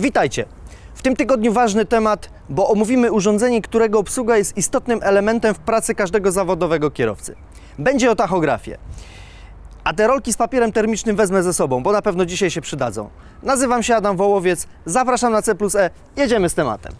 Witajcie. W tym tygodniu ważny temat, bo omówimy urządzenie, którego obsługa jest istotnym elementem w pracy każdego zawodowego kierowcy. Będzie o tachografie. A te rolki z papierem termicznym wezmę ze sobą, bo na pewno dzisiaj się przydadzą. Nazywam się Adam Wołowiec, zapraszam na C plus E, jedziemy z tematem.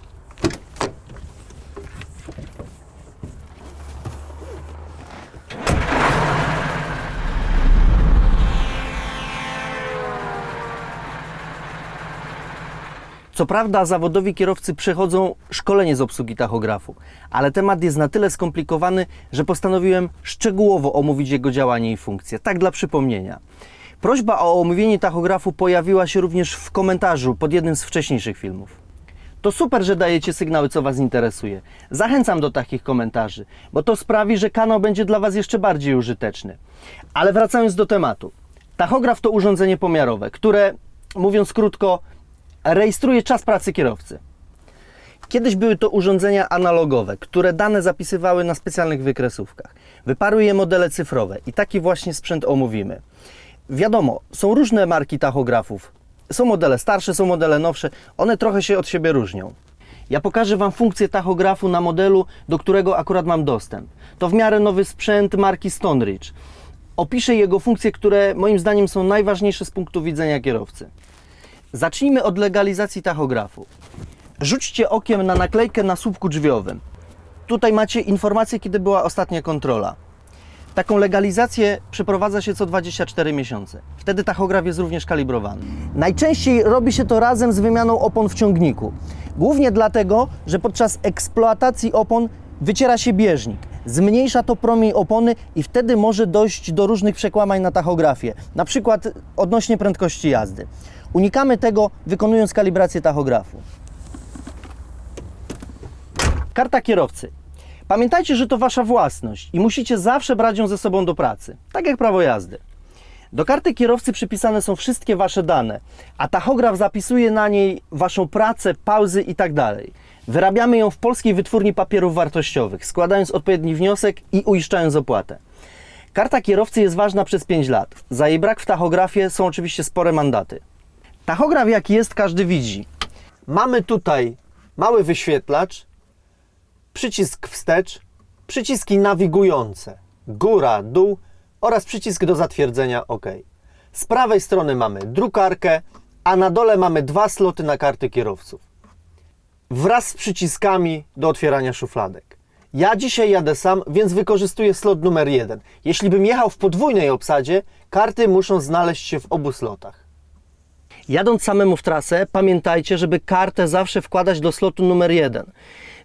Co prawda zawodowi kierowcy przechodzą szkolenie z obsługi tachografu, ale temat jest na tyle skomplikowany, że postanowiłem szczegółowo omówić jego działanie i funkcje. Tak dla przypomnienia. Prośba o omówienie tachografu pojawiła się również w komentarzu pod jednym z wcześniejszych filmów. To super, że dajecie sygnały, co Was interesuje. Zachęcam do takich komentarzy, bo to sprawi, że kanał będzie dla Was jeszcze bardziej użyteczny. Ale wracając do tematu. Tachograf to urządzenie pomiarowe, które, mówiąc krótko, rejestruje czas pracy kierowcy. Kiedyś były to urządzenia analogowe, które dane zapisywały na specjalnych wykresówkach. Wyparły je modele cyfrowe i taki właśnie sprzęt omówimy. Wiadomo, są różne marki tachografów. Są modele starsze, są modele nowsze, one trochę się od siebie różnią. Ja pokażę Wam funkcję tachografu na modelu, do którego akurat mam dostęp. To w miarę nowy sprzęt marki Stoneridge. Opiszę jego funkcje, które moim zdaniem są najważniejsze z punktu widzenia kierowcy. Zacznijmy od legalizacji tachografu. Rzućcie okiem na naklejkę na słupku drzwiowym. Tutaj macie informację, kiedy była ostatnia kontrola. Taką legalizację przeprowadza się co 24 miesiące. Wtedy tachograf jest również kalibrowany. Najczęściej robi się to razem z wymianą opon w ciągniku. Głównie dlatego, że podczas eksploatacji opon wyciera się bieżnik. Zmniejsza to promień opony i wtedy może dojść do różnych przekłamań na tachografie, na przykład odnośnie prędkości jazdy. Unikamy tego wykonując kalibrację tachografu. Karta kierowcy. Pamiętajcie, że to wasza własność i musicie zawsze brać ją ze sobą do pracy, tak jak prawo jazdy. Do karty kierowcy przypisane są wszystkie wasze dane, a tachograf zapisuje na niej waszą pracę, pauzy itd. Wyrabiamy ją w polskiej wytwórni papierów wartościowych, składając odpowiedni wniosek i uiszczając opłatę. Karta kierowcy jest ważna przez 5 lat. Za jej brak w tachografie są oczywiście spore mandaty. Tachograf jaki jest, każdy widzi. Mamy tutaj mały wyświetlacz, przycisk wstecz, przyciski nawigujące, góra, dół oraz przycisk do zatwierdzenia OK. Z prawej strony mamy drukarkę, a na dole mamy dwa sloty na karty kierowców. Wraz z przyciskami do otwierania szufladek. Ja dzisiaj jadę sam, więc wykorzystuję slot numer jeden. Jeśli bym jechał w podwójnej obsadzie, karty muszą znaleźć się w obu slotach. Jadąc samemu w trasę, pamiętajcie, żeby kartę zawsze wkładać do slotu numer 1.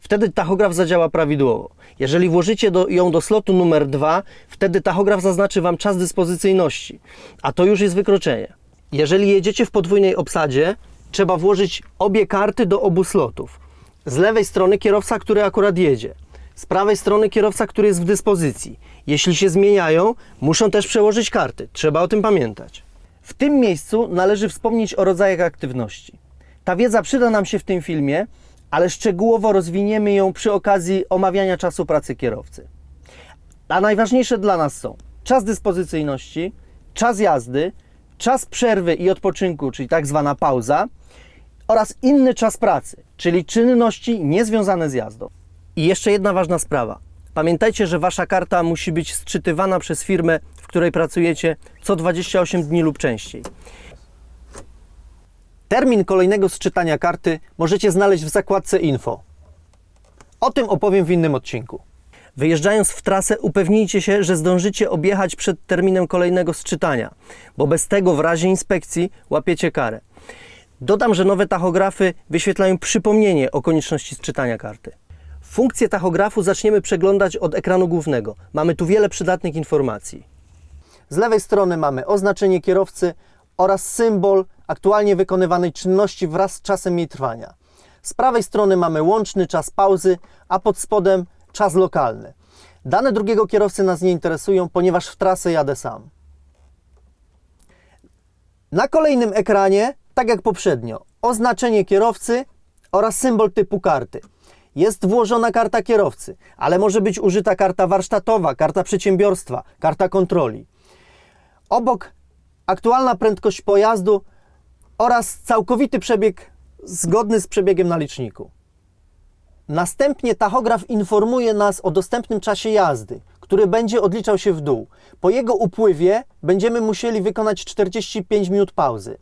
Wtedy tachograf zadziała prawidłowo. Jeżeli włożycie do, ją do slotu numer 2, wtedy tachograf zaznaczy Wam czas dyspozycyjności, a to już jest wykroczenie. Jeżeli jedziecie w podwójnej obsadzie, trzeba włożyć obie karty do obu slotów. Z lewej strony kierowca, który akurat jedzie. Z prawej strony kierowca, który jest w dyspozycji. Jeśli się zmieniają, muszą też przełożyć karty. Trzeba o tym pamiętać. W tym miejscu należy wspomnieć o rodzajach aktywności. Ta wiedza przyda nam się w tym filmie, ale szczegółowo rozwiniemy ją przy okazji omawiania czasu pracy kierowcy. A najważniejsze dla nas są czas dyspozycyjności, czas jazdy, czas przerwy i odpoczynku, czyli tak zwana pauza, oraz inny czas pracy, czyli czynności niezwiązane z jazdą. I jeszcze jedna ważna sprawa. Pamiętajcie, że wasza karta musi być sczytywana przez firmę, w której pracujecie co 28 dni lub częściej. Termin kolejnego sczytania karty możecie znaleźć w zakładce Info. O tym opowiem w innym odcinku. Wyjeżdżając w trasę, upewnijcie się, że zdążycie objechać przed terminem kolejnego sczytania, bo bez tego w razie inspekcji łapiecie karę. Dodam, że nowe tachografy wyświetlają przypomnienie o konieczności sczytania karty. Funkcję tachografu zaczniemy przeglądać od ekranu głównego. Mamy tu wiele przydatnych informacji. Z lewej strony mamy oznaczenie kierowcy oraz symbol aktualnie wykonywanej czynności wraz z czasem jej trwania. Z prawej strony mamy łączny czas pauzy, a pod spodem czas lokalny. Dane drugiego kierowcy nas nie interesują, ponieważ w trasę jadę sam. Na kolejnym ekranie, tak jak poprzednio, oznaczenie kierowcy oraz symbol typu karty. Jest włożona karta kierowcy, ale może być użyta karta warsztatowa, karta przedsiębiorstwa, karta kontroli. Obok aktualna prędkość pojazdu oraz całkowity przebieg zgodny z przebiegiem na liczniku. Następnie tachograf informuje nas o dostępnym czasie jazdy, który będzie odliczał się w dół. Po jego upływie będziemy musieli wykonać 45 minut pauzy.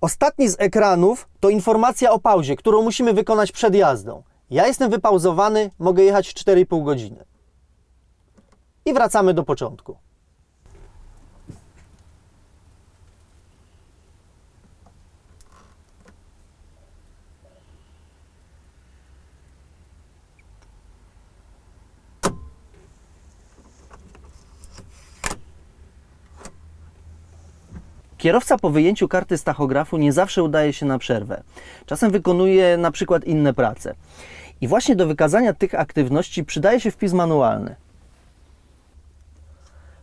Ostatni z ekranów to informacja o pauzie, którą musimy wykonać przed jazdą. Ja jestem wypauzowany, mogę jechać 4,5 godziny. I wracamy do początku. Kierowca po wyjęciu karty z tachografu nie zawsze udaje się na przerwę. Czasem wykonuje na przykład inne prace. I właśnie do wykazania tych aktywności przydaje się wpis manualny.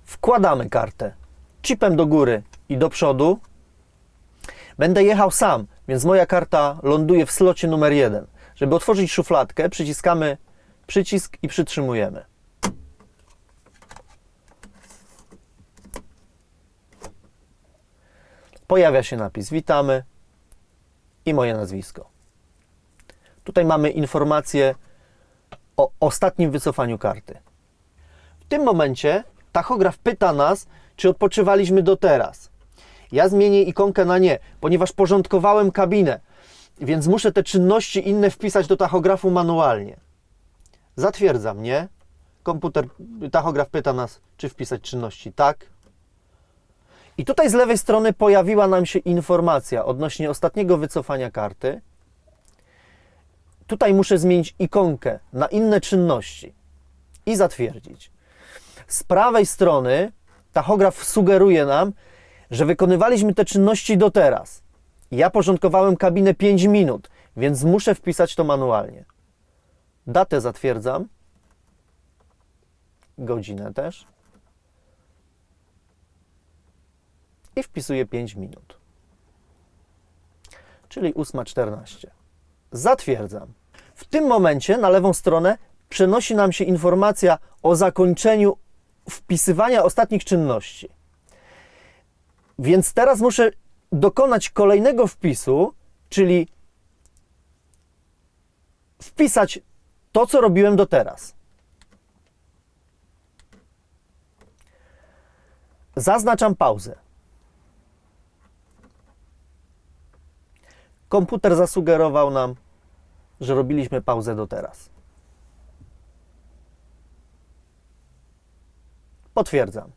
Wkładamy kartę chipem do góry i do przodu. Będę jechał sam, więc moja karta ląduje w slocie numer 1. Żeby otworzyć szufladkę, przyciskamy przycisk i przytrzymujemy. Pojawia się napis Witamy i moje nazwisko. Tutaj mamy informację o ostatnim wycofaniu karty. W tym momencie tachograf pyta nas, czy odpoczywaliśmy do teraz. Ja zmienię ikonkę na nie, ponieważ porządkowałem kabinę, więc muszę te czynności inne wpisać do tachografu manualnie. Zatwierdzam, nie? Komputer, tachograf pyta nas, czy wpisać czynności tak, i tutaj z lewej strony pojawiła nam się informacja odnośnie ostatniego wycofania karty. Tutaj muszę zmienić ikonkę na inne czynności i zatwierdzić. Z prawej strony tachograf sugeruje nam, że wykonywaliśmy te czynności do teraz. Ja porządkowałem kabinę 5 minut, więc muszę wpisać to manualnie. Datę zatwierdzam, godzinę też. I wpisuję 5 minut. Czyli 8.14. Zatwierdzam. W tym momencie na lewą stronę przenosi nam się informacja o zakończeniu wpisywania ostatnich czynności. Więc teraz muszę dokonać kolejnego wpisu, czyli wpisać to, co robiłem do teraz. Zaznaczam pauzę. Komputer zasugerował nam, że robiliśmy pauzę do teraz. Potwierdzam.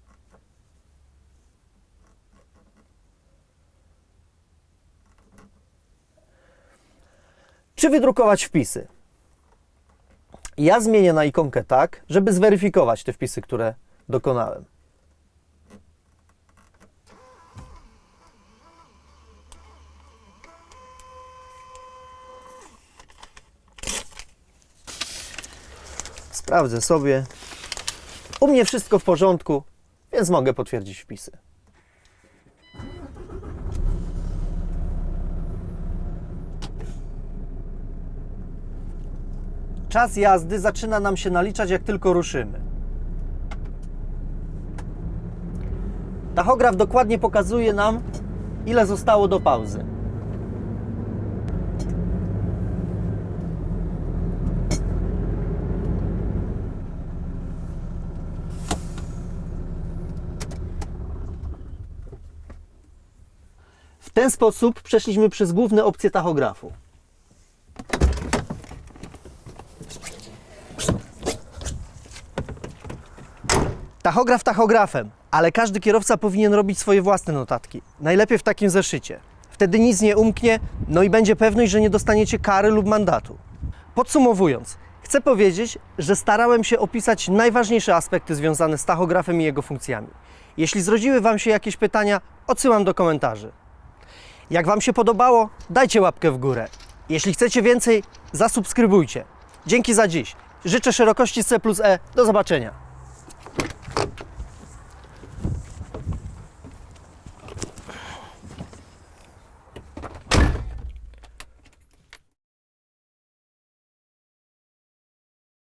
Czy wydrukować wpisy? Ja zmienię na ikonkę tak, żeby zweryfikować te wpisy, które dokonałem. Sprawdzę sobie. U mnie wszystko w porządku, więc mogę potwierdzić wpisy. Czas jazdy zaczyna nam się naliczać, jak tylko ruszymy. Tachograf dokładnie pokazuje nam, ile zostało do pauzy. Ten sposób przeszliśmy przez główne opcje tachografu. Tachograf tachografem, ale każdy kierowca powinien robić swoje własne notatki. Najlepiej w takim zeszycie. Wtedy nic nie umknie, no i będzie pewność, że nie dostaniecie kary lub mandatu. Podsumowując, chcę powiedzieć, że starałem się opisać najważniejsze aspekty związane z tachografem i jego funkcjami. Jeśli zrodziły Wam się jakieś pytania, odsyłam do komentarzy. Jak Wam się podobało, dajcie łapkę w górę. Jeśli chcecie więcej, zasubskrybujcie. Dzięki za dziś. Życzę szerokości C plus E. Do zobaczenia.